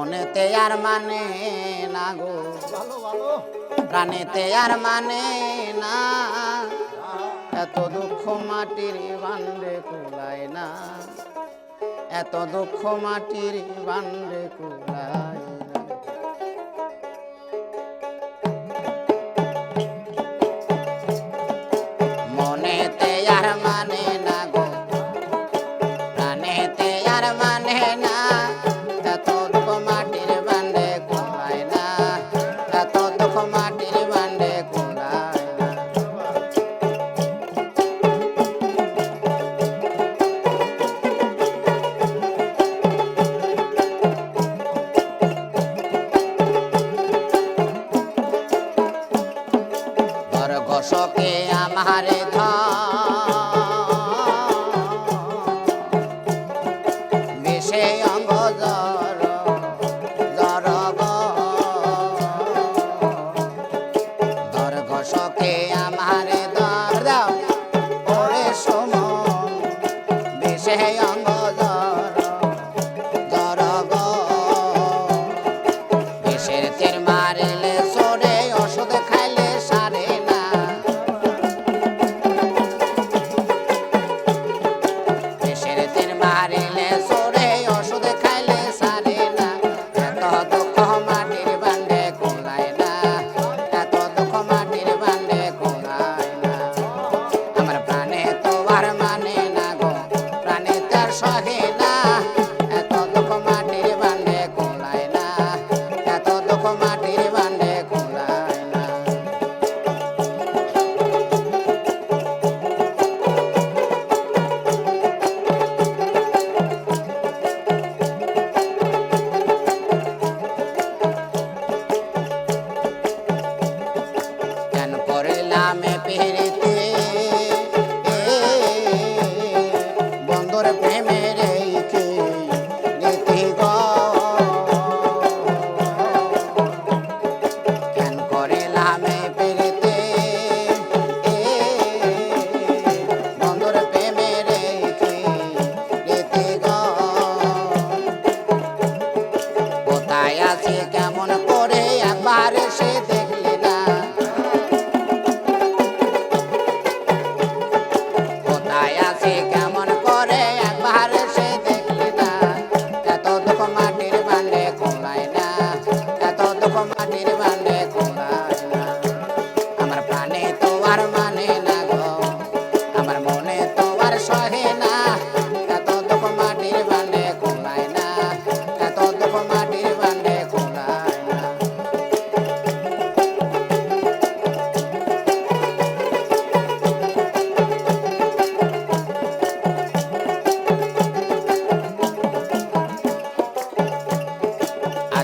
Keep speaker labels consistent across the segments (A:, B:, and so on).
A: মনেতে আর মানে না গো। প্রাণেতে আর মানে না। এত দুঃখ মাটির বান্ডে কুলায় না। এত দুঃখ মাটির বান্ডে কুলায় মনেতে আর মানে না গো। প্রাণেতে আর মানে ঘষকে আমারে বিষে অঙ্গ জর জর ধর ঘষকে আমারে দাও ওরে সমন বিষে কোথায় আছে কেমন করে একবার সে দেখলে না। কোথায় আছে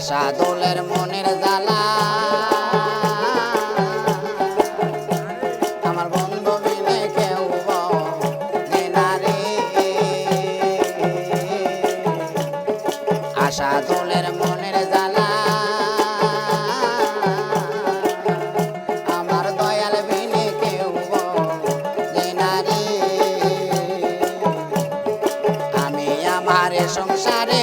A: আশা দোলের মনের জ্বালা। বন্ধু মিলে কেউ মনের আমার দয়াল কেউ আমি আমার সংসারে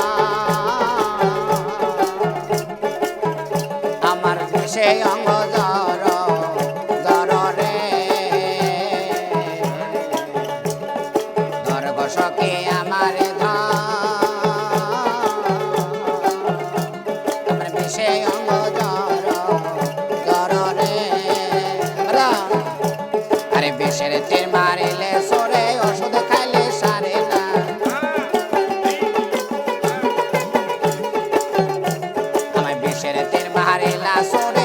A: সে অঙ্গ ধর ধর রে। ধর বসকে আমার ধর। বিষে অঙ্গ ধর ধর রে। আরে বিষের তীর মারিলে সরে, ওষুধ খাইলে সারে না। আমার বিষের তীর মারিলা সরে